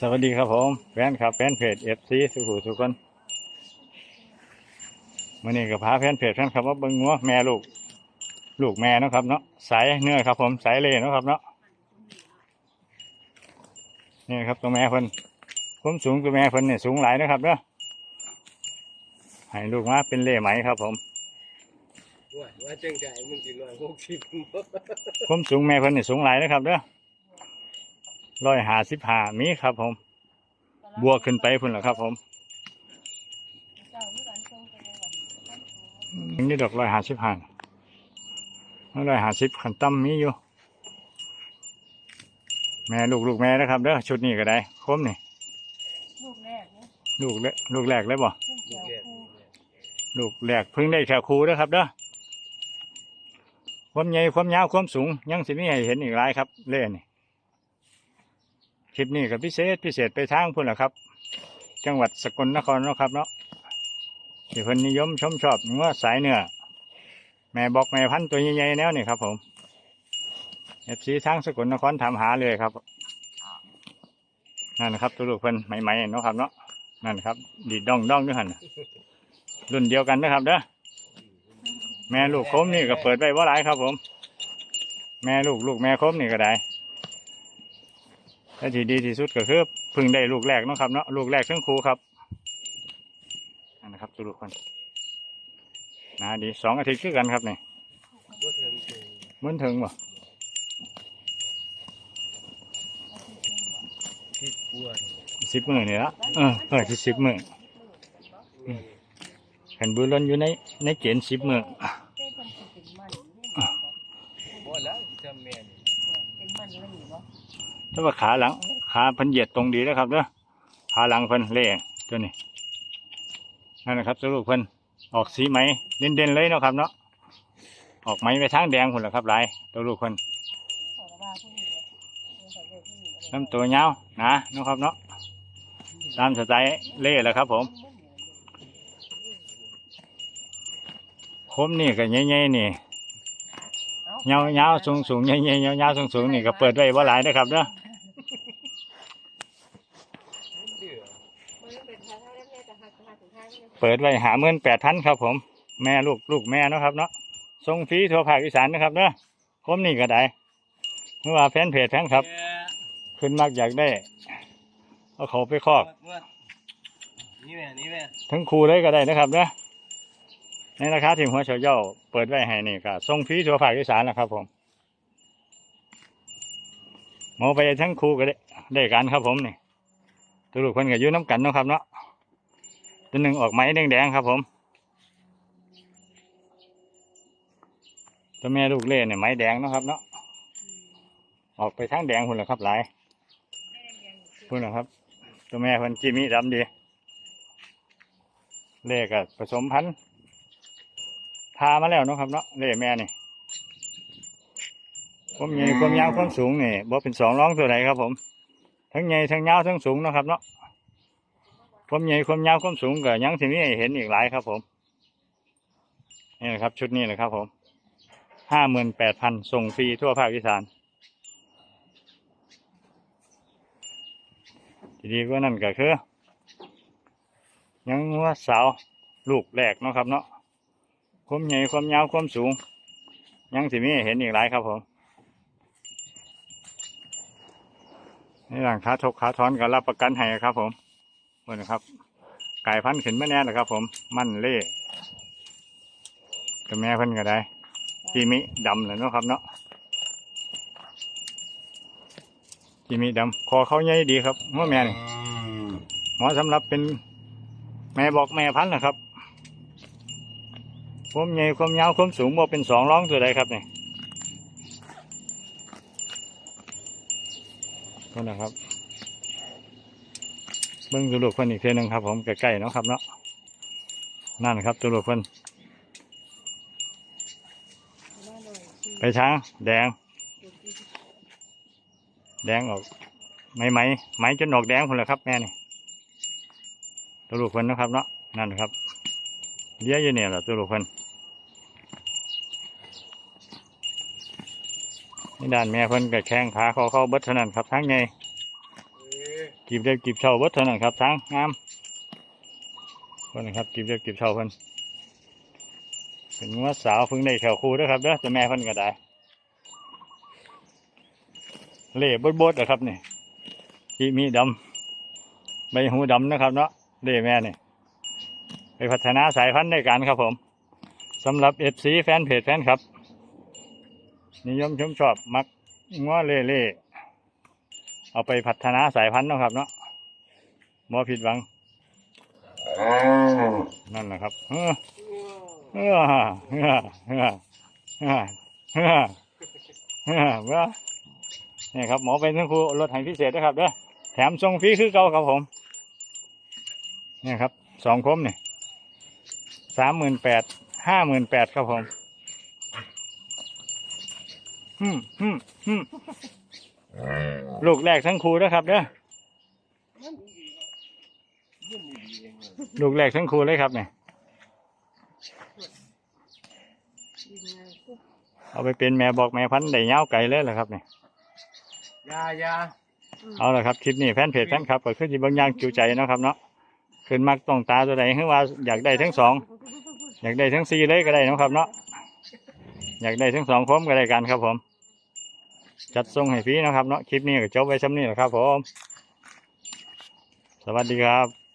สวัสดีครับผมแฟนครับแฟนเพจเอฟซีสุขุทุกคนมื่อนี้ก็พาแฟนเพจแฟนครับว่าเบิ้งงัวแม่ลูก ลูกแม่เนาะครับเนาะสายเนื้อครับผมสายเล่เนาะครับเนาะนี่ครับตัวแม่เพิ่นความสูงตัวแม่เพิ่นเนี่ยสูงหลายนะครับเนาะให้ลูกมาเป็นเล่ไหมครับผมว่าว่าจังไก่มึงสิร้อยหกสิบความสูงแม่เพิ่นเนี่ยสูงหลายนะครับเนาะ ร้อยห้าสิบห้ามีครับผม บวกขึ้นไปพุ่นละครับ ผมนี่ดอกร้อยห้าสิบห้าร้อยห้าสิบขันตั้มมีอยู่ แม่ลูกลูกแม่นะครับเด้อชุดนี้ก็ได้คมนี่ลูกแรกลูกเลลูกแรกเลยบ่ขึ้นแลูกวบ่ลูกแรกเพิ่งได้แค่ครูเด้อครับเด้อความใหญ่ความยาวความสูง ยังสิมีให้เห็นอีกหลายครับ เล่นี่ คลิปนี้ก็พิเศษพิเศษไปทางพุ่นแหละครับ จังหวัดสกลนครเนาะครับเนาะที่เพิ่นนิยมชมชอบงัวสายเนื้อแม่บอกแม่พันตัวใหญ่ๆแนวนี่ครับ ผมเอฟซีทางสกลนครถามหาเลยครับนั่นนะครับตัวลูกเพิ่นใหม่ๆเนาะครับเนาะนั่นครับดีดดองดองด้วยหันรุ่นเดียวกันนะครับเด้อแม่ลูกโคมนี่ก็เปิดไว้ว่าหลายครับ ผม แม่ลูกลูกแม่โคมนี่ก็ได้ และที่ดีที่สุดก็คือพึ่งได้ลูกแรกนะครับเนาะลูกแรกทั้งครูครับนะครับตัวลูกคนนะดีสองอาทิตย์คือกันครับนี่บ่เทิงเทิงมันถึงบ่สิบมือนี่ละเออเออที่สิบมือขันบุรนอยู่ในในเกณฑ์สิบมือ เต้นเป็นสิเป็นมันเนี่ย บ่แล้วจำแม่น เป็นมันแล้วอยู่บ่ ถ้ว่าขาหลัง ขาพันเหยียดตรงดีแล้วครับเด้อขาหลังพิ่นเล่ตัวนี้นั่นนะครับสรุปพิ่นออกสีไหมเด่นๆเลยเนาะครับเนาะออกไหมไปทางแดงพุ่นละครับหลายตัวลูกเพิ่นขอระบาผู้หญิงเลำตัวยาวหนะเนาะครับเนาะตามสไตล์เล่แหละครับผมคมนี่กับใหญ่ๆนี่เงาเงาสูงสูงๆใหญ่ๆเงาเงาสูงสูงๆนี่ก็เปิดไว้ว่าหลายนะครับเนาะ เดือ เปิดไว้หาเมื่นแปดพันครับผม แม่ลูกลูกแม่เนาะครับเนาะส่งฟรีทั่วภาคอีสานนะครับเนาะคมนี่ก็ได้เมื่อว่าแฟนเพจแฟนครับ ขึ้นมากอยากได้ เอาเขาไปคอกนี่แม่นี่แม่ทั้งครูเลยก็ได้นะครับเนาะในราคาที่หัวเฉาเย่าเปิดไว้ให้นี่ก็ส่งฟรีทั่วภาคอีสานนะครับผมหมอไปทั้งครูก็ได้ได้กันครับผมนี่ตัวลูกคนก็อยู่น้ำกันเนาะครับเนาะ ตัวหนึ่งออกไม้แดงๆครับผมตัวแม่ลูกเล่เนี่ยไม้แดงนะครับ เนาะออกไปทางแดงคุณเหรอครับหลายคุณเหรอครับ ตัวแม่พิ่นจิมีดำดี เล่กับผสมพันธุ์พามาแล้วนะครับ เนาะเล่แม่นี่ความใหญ่ความยาวความสูงนี่บ่เป็นสองร้องตัวไหนครับผม ทั้งใหญ่ทั้งยาวทั้งสูงนะครับเนาะ ความใหญ่ความยาวความสูงก็ยังที่นี้เห็นอีกหลายครับ ผมนี่นะครับ ชุดนี้เลยครับ ผมห้าหมื่นแปดพันส่งฟรีทั่วภาคอีสานทีดีกว่านั่นก็คือยังว่าสาวลูกแรกเนาะครับเนาะความใหญ่ความยาวความสูง ยังสิมีให้เห็นอีกหลายครับผมนี่หลังขาทกขาทอนก็รับประกันให้ครับผม นี่นะครับ ไก่พันธุ์ขึ้นมาแน่นะครับ ผมมั่นเล่กับแม่เพิ่นก็ได้จีมิดำเลยเนาะครับเนาะจีมิดำคอเขาใหญ่ดีครับหัว่าแม่นี่หมอสำหรับเป็น แม่บอกแม่พันธุ์นะครับความใหญ่ความยาวความสูงบ่เป็นสองร้องตัวใดครับนี่ก็นะครับ เบิ้งตัวลูกเพิ่นอีกเทนึงครับ ผมใกล้ๆเนาะครับเนาะนั่นครับตัวลูกเพิ่นไปช้างแดง แดงออกไหมไหมไหมจนออกแดงคนละครับแม่นี่ตัวลูกเพิ่นนะครับเนาะนั่นครับเลี้ยอยู่เนี่ยแหละตัวลูกเพิ่นนี่ด้านแม่เพิ่นก็แข้งขาเขาเข้าเบิดเท่านั้นครับทั้งไง กีบเรียบกีบเช่าวัดเท่านั้นครับช้างงามคนนะครับกีบเรียบกีบเช่าเพิ่นเป็นงัวสาวพิ่งได้แขวคู่ด้วยครับเด้อแต่แม่เพิ่นก็ได้เล่บดบดๆนะครับนี่ขีมีดำใบหูดำนะครับเนาะเล่แม่นี่ไปพัฒนาสายพันธุ์ในการครับผมสำหรับเอฟซีแฟนเพจแฟนครับ นิยมชมชอบมักงัวเล่เล่ เอาไปพัฒนาสายพันธุ์เนาะครับ เนาะบ่ผิดหวังนั่นแหละครับเออเออเออเออเออเออเออนี่ครับหมอเป็นทั้งครูรถให้พิเศษนะครับเด้อแถมส่งฟรีคือเก่าครับผมนี่ครับสองคมนี่ยสามหมื่นแปดห้าหมื่นแปดครับผม อืมอืมอืม ลูกแรกทั้งครูนะครับเด้อมันดีมันดีเองเลยลูกแรกทั้งครูเลยครับเนี่ยดีงามปุ๊บเอาไปเป็นแม่บอกแม่พันธุ์ได้เงาวไก่เลยเหรอครับเนี่ยยายาเอาละครับคลิปนี้แฟนเพจแฟนครับก็คือที่บางอย่างจิวใจเนาะครับเนาะขึ้นมักต้องตาตัวใดคือว่าอยากได้ทั้งสองอยากได้ทั้งสี่เลยก็ได้เนาะครับเนาะอยากได้ทั้งสองพร้อมก็ได้กันครับผม จัดส่งให้ฟรีเนะครับเนาะคลิปนี้ก็จบไว้ซ้ำนี้แหละครับผม สวัสดีครับ